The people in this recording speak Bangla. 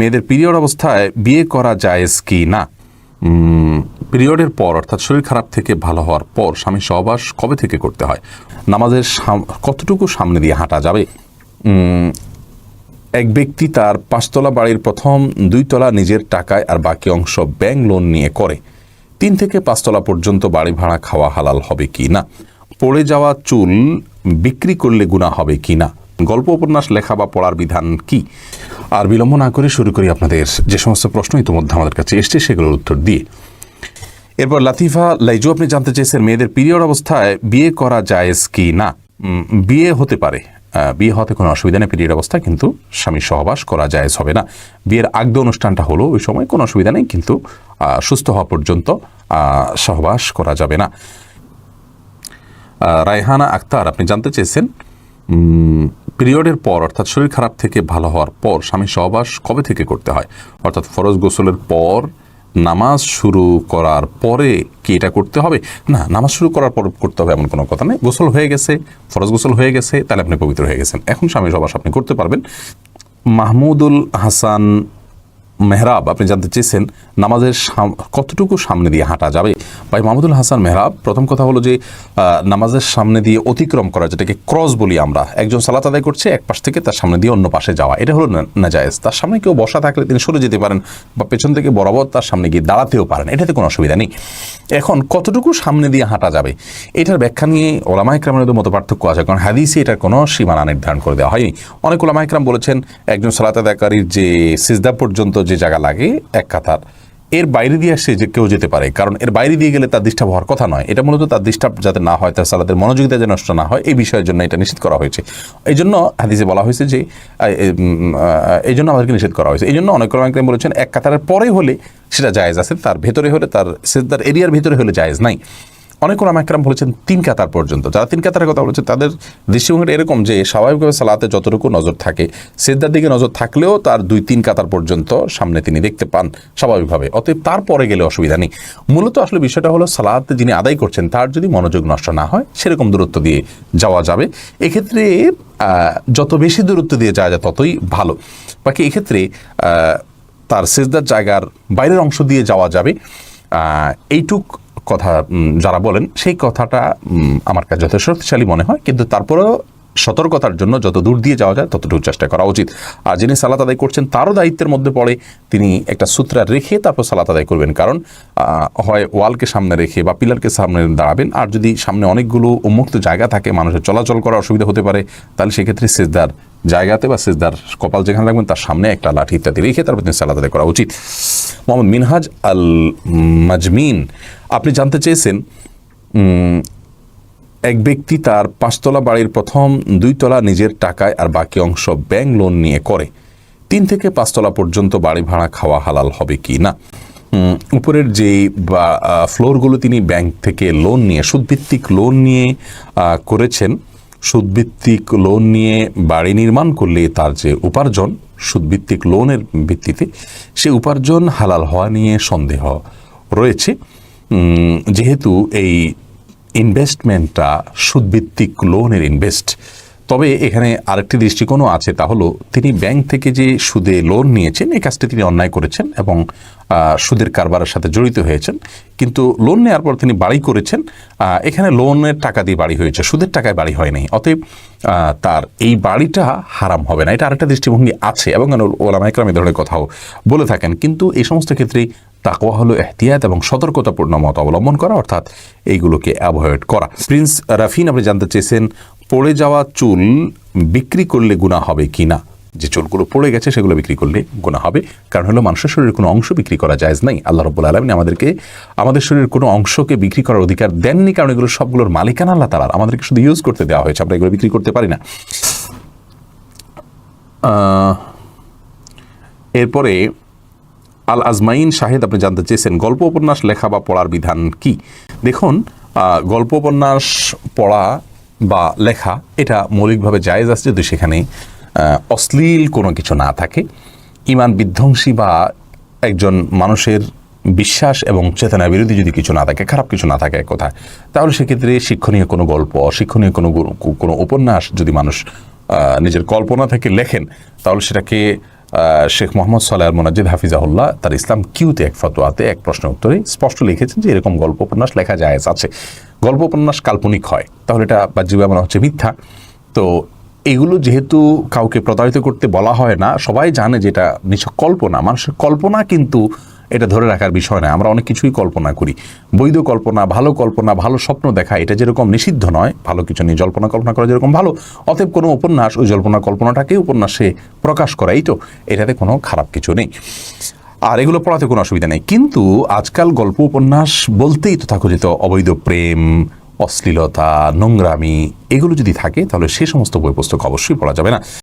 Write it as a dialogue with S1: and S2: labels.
S1: মেয়েদের পিরিয়ড অবস্থায় বিয়ে করা জায়েজ কি না? পিরিয়ডের পর, অর্থাৎ শরীর খারাপ থেকে ভালো হওয়ার পর স্বামী সহবাস কবে থেকে করতে হয়? নামাজের কতটুকু সামনে দিয়ে হাঁটা যাবে? এক ব্যক্তি তার পাঁচতলা বাড়ির প্রথম দুই তলা নিজের টাকায় আর বাকি অংশ ব্যাংক লোন নিয়ে করে। তিন থেকে পাঁচতলা পর্যন্ত বাড়ি ভাড়া খাওয়া হালাল হবে কি না? পড়ে যাওয়া চুল বিক্রি করলে গুণা হবে কি না? গল্প, উপন্যাস, লেখা বা পড়ার বিধান কি? আর বিলম্ব না করে শুরু করি আপনাদের যে সমস্ত প্রশ্ন ইতিমধ্যে আমাদের কাছে এসছে, সেগুলোর উত্তর দিয়ে। এরপর লাতিফা, লাইজু, আপনি জানতে চেয়েছেন মেয়েদের পিরিয়ড অবস্থায় বিয়ে করা জায়েজ কি না? বিয়ে হতে পারে। বিয়ে হতে কোনো অসুবিধা নেই পিরিয়ড অবস্থায় কিন্তু স্বামী সহবাস করা জায়েজ হবে না। বিয়ের আগ্দ অনুষ্ঠানটা হলো, ওই সময় কোনো অসুবিধা নেই, কিন্তু সুস্থ হওয়া পর্যন্ত সহবাস করা যাবে না। রায়হানা আক্তার, আপনি জানতে চেয়েছেন পিরিয়ডের পর, অর্থাৎ শরীর খারাপ থেকে ভালো হওয়ার পর, স্বামী সহবাস কবে থেকে করতে হয়? অর্থাৎ ফরজ গোসলের পর, নামাজ শুরু করার পরে কি এটা করতে হবে? না, নামাজ শুরু করার পর করতে হবে এমন কোনো কথা নেই। গোসল হয়ে গেছে, ফরজ গোসল হয়ে গেছে, তাহলে আপনি পবিত্র হয়ে গেছেন। এখন স্বামী সহবাস আপনি করতে পারবেন। মাহমুদুল হাসান মেহরাব, আপনি জানতে চেয়েছেন নামাজের কতটুকু সামনে দিয়ে হাঁটা যাবে? ভাই মাহমুদুল হাসান মেহরাব, প্রথম কথা হলো যে নামাজের সামনে দিয়ে অতিক্রম করা, যেটাকে ক্রস বলি আমরা, একজন সালাত আদায় করছে, এক পাশ থেকে তার সামনে দিয়ে অন্য পাশে যাওয়া, এটা হলো নাজায়েজ। তার সামনে কেউ বসা থাকলে তিনি সরে যেতে পারেন বা পেছন থেকে বরাবর তার সামনে গিয়ে দাঁড়াতেও পারেন, এটাতে কোনো অসুবিধা নেই। এখন কতটুকু সামনে দিয়ে হাঁটা যাবে, এটার ব্যাখ্যা নিয়ে ওলামাইকরামের মতো পার্থক্য আছে, কারণ হাদিসে এটার কোনো সীমানা নির্ধারণ করে দেওয়া হয়নি। অনেক ওলামাইকরাম বলেছেন, একজন সালাত আদায়কারীর যে সিজদা পর্যন্ত যে জায়গা লাগে, এক কাতার। এর বাইরে দিয়ে সে যে কেউ যেতে পারে, কারণ এর বাইরে দিয়ে গেলে তার ডিস্টার্ব হওয়ার কথা নয়। এটা মূলত তার ডিস্টার্ব যাতে না হয়, তার সালাদের মনোযোগিতা যেন নষ্ট না হয়, এই বিষয়ের জন্য এটা নিষেধ করা হয়েছে। এই জন্য হাদিসে বলা হয়েছে যে এই জন্য আমাদেরকে নিষেধ করা হয়েছে। এই জন্য অনেক রকম বলেছেন, এক কাতারের পরে হলে সেটা জায়েজ আছে, তার ভেতরে হলে তার সে তার এরিয়ার ভেতরে হলে জায়েজ নাই। অনেক ওলামা একরাম বলেছেন তিন কাতার পর্যন্ত। যারা তিন কাতারের কথা বলেছে তাদের দৃষ্টিভঙ্গিটা এরকম যে স্বাভাবিকভাবে সালাতে যতটুকু নজর থাকে সেদ্দার দিকে নজর থাকলেও তার দুই তিন কাতার পর্যন্ত সামনে তিনি দেখতে পান স্বাভাবিকভাবে। অতএব তারপরে গেলে অসুবিধা নেই। মূলত আসলে বিষয়টা হলো সালাতে যিনি আদায় করছেন, তার যদি মনোযোগ নষ্ট না হয়, সেরকম দূরত্ব দিয়ে যাওয়া যাবে। এক্ষেত্রে যত বেশি দূরত্ব দিয়ে যাওয়া যায়, ততই ভালো। বাকি এক্ষেত্রে তার সেজদার জায়গার বাইরের অংশ দিয়ে যাওয়া যাবে। এইটুক কথা যারা বলেন, সেই কথাটা আমার কাছে যথেষ্ট শক্তিশালী মনে হয়। কিন্তু তারপরেও সতর্কতার জন্য যত দূর দিয়ে যাওয়া যায়, ততটুকু চেষ্টা করা উচিত। আর যিনি সালাত আদায় করছেন, তারও দায়িত্বের মধ্যে পড়ে তিনি একটা সূত্রা রেখে তারপর সালাত আদায় করবেন। কারণ হয় ওয়ালকে সামনে রেখে বা পিলারকে সামনে দাঁড়াবেন, আর যদি সামনে অনেকগুলো উন্মুক্ত জায়গা থাকে, মানুষের চলাচল করার অসুবিধা হতে পারে, তাহলে সেক্ষেত্রে সেজদার জায়গাতে বা সেজদার কপাল যেখানে রাখবেন, তার সামনে একটা লাঠি ইত্যাদি রেখে তারপর তিনি সালাত আদায় করা উচিত। মোহাম্মদ মিনহাজ আল মাজমিন আপনি জানতে চেয়েছেন এক ব্যক্তি তার পাঁচতলা বাড়ির প্রথম দুই তলা নিজের টাকায় আর বাকি অংশ ব্যাংক লোন নিয়ে করে। তিন থেকে পাঁচতলা পর্যন্ত বাড়ি ভাড়া খাওয়া হালাল হবে কি না? উপরের যে ফ্লোরগুলো তিনি ব্যাংক থেকে লোন নিয়ে, সুদভিত্তিক লোন নিয়ে করেছেন সুদভিত্তিক লোন নিয়ে বাড়ি নির্মাণ করলে তার যে উপার্জন, সুদভিত্তিক লোনের ভিত্তিতে সে উপার্জন হালাল হওয়া নিয়ে সন্দেহ রয়েছে। যেহেতু এই ইনভেস্টমেন্টটা সুদভিত্তিক লোনের ইনভেস্ট তবে এখানে আরেকটি দৃষ্টিকোণও আছে, তা হলো তিনি ব্যাংক থেকে যে সুদে লোন নিয়েছেন, এই কাজটি তিনি অন্যায় করেছেন এবং সুদের কারবারের সাথে জড়িত হয়েছেন। কিন্তু লোন নেওয়ার পর তিনি বাড়ি করেছেন এখানে লোনের টাকা দিয়ে বাড়ি হয়েছে, সুদের টাকায় বাড়ি হয়নি অতএব তার এই বাড়িটা হারাম হবে না। এটা আরেকটা দৃষ্টিভঙ্গি আছে এবং ওলামাইকরাম এই ধরনের কথাও বলে থাকেন। কিন্তু এই সমস্ত ক্ষেত্রেই তাকওয়া হলো এহতিয়াত এবং সতর্কতাপূর্ণ মত অবলম্বন করা, অর্থাৎ এইগুলোকে অ্যাভয়েড করা। প্রিন্স রাফিন আপনি জানতে চেয়েছেন পড়ে যাওয়া চুল বিক্রি করলে গুণা হবে কি না? যে চুলগুলো পড়ে গেছে, সেগুলো বিক্রি করলে গুণা হবে। কারণ হলো, মানুষের শরীরের কোনো অংশ বিক্রি করা যায় নাই। আল্লাহ রব্বুল আলমিন আমাদেরকে, আমাদের শরীরের কোনো অংশকে বিক্রি করার অধিকার দেননি, কারণ এগুলো সবগুলোর মালিকানা আল্লাহ তালার আমাদেরকে শুধু ইউজ করতে দেওয়া হয়েছে, আমরা এগুলো বিক্রি করতে পারি না। এরপরে আল আজমাইন শাহেদ, আপনি জানতে চেয়েছেন গল্প উপন্যাস লেখা বা পড়ার বিধান কি? দেখুন গল্প উপন্যাস পড়া বা লেখা, এটা মৌলিকভাবে জায়েজ আছে যদি সেখানে অশ্লীল কোনো কিছু না থাকে। ইমান বিধ্বংসী বা একজন মানুষের বিশ্বাস এবং চেতনা বিরোধী যদি কিছু না থাকে, খারাপ কিছু না থাকে এক কথায়, তাহলে সেক্ষেত্রে শিক্ষণীয় কোনো গল্প শিক্ষণীয় কোনো কোনো উপন্যাস যদি মানুষ নিজের কল্পনা থেকে লেখেন, তাহলে সেটাকে শেখ মোহাম্মদ সাল্লাহ মোনাজিদ হাফিজাহুল্লাহ তার ইসলাম কিউতে এক ফতোয়াতে, এক প্রশ্নের উত্তরে স্পষ্ট লিখেছেন যে এরকম গল্প, উপন্যাস লেখা যায় আছে। গল্প উপন্যাস কাল্পনিক হয়। তাহলে এটা বাহ্যিক মনে হচ্ছে মিথ্যা। তো এগুলো যেহেতু কাউকে প্রতারিত করতে বলা হয় না, সবাই জানে যে এটা নিছক কল্পনা। মানুষের কল্পনা কিন্তু এটা ধরে রাখার বিষয় না আমরা অনেক কিছুই কল্পনা করি। বৈধ কল্পনা, ভালো কল্পনা, ভালো স্বপ্ন দেখা, এটা যেরকম নিষিদ্ধ নয়, ভালো কিছু নিয়ে জল্পনা কল্পনা করা যেরকম ভালো, অতএব কোনো উপন্যাস ওই জল্পনা কল্পনাটাকে উপন্যাসে প্রকাশ করাই তো, এটাতে কোনো খারাপ কিছু নেই। আর এগুলো পড়াতে কোনো অসুবিধা নেই। কিন্তু আজকাল গল্প, উপন্যাস বলতেই তো থাকো যেত অবৈধ প্রেম, অশ্লীলতা, নোংরামি, এগুলো যদি থাকে, তাহলে সে সমস্ত বই পুস্তক অবশ্যই পড়া যাবে না।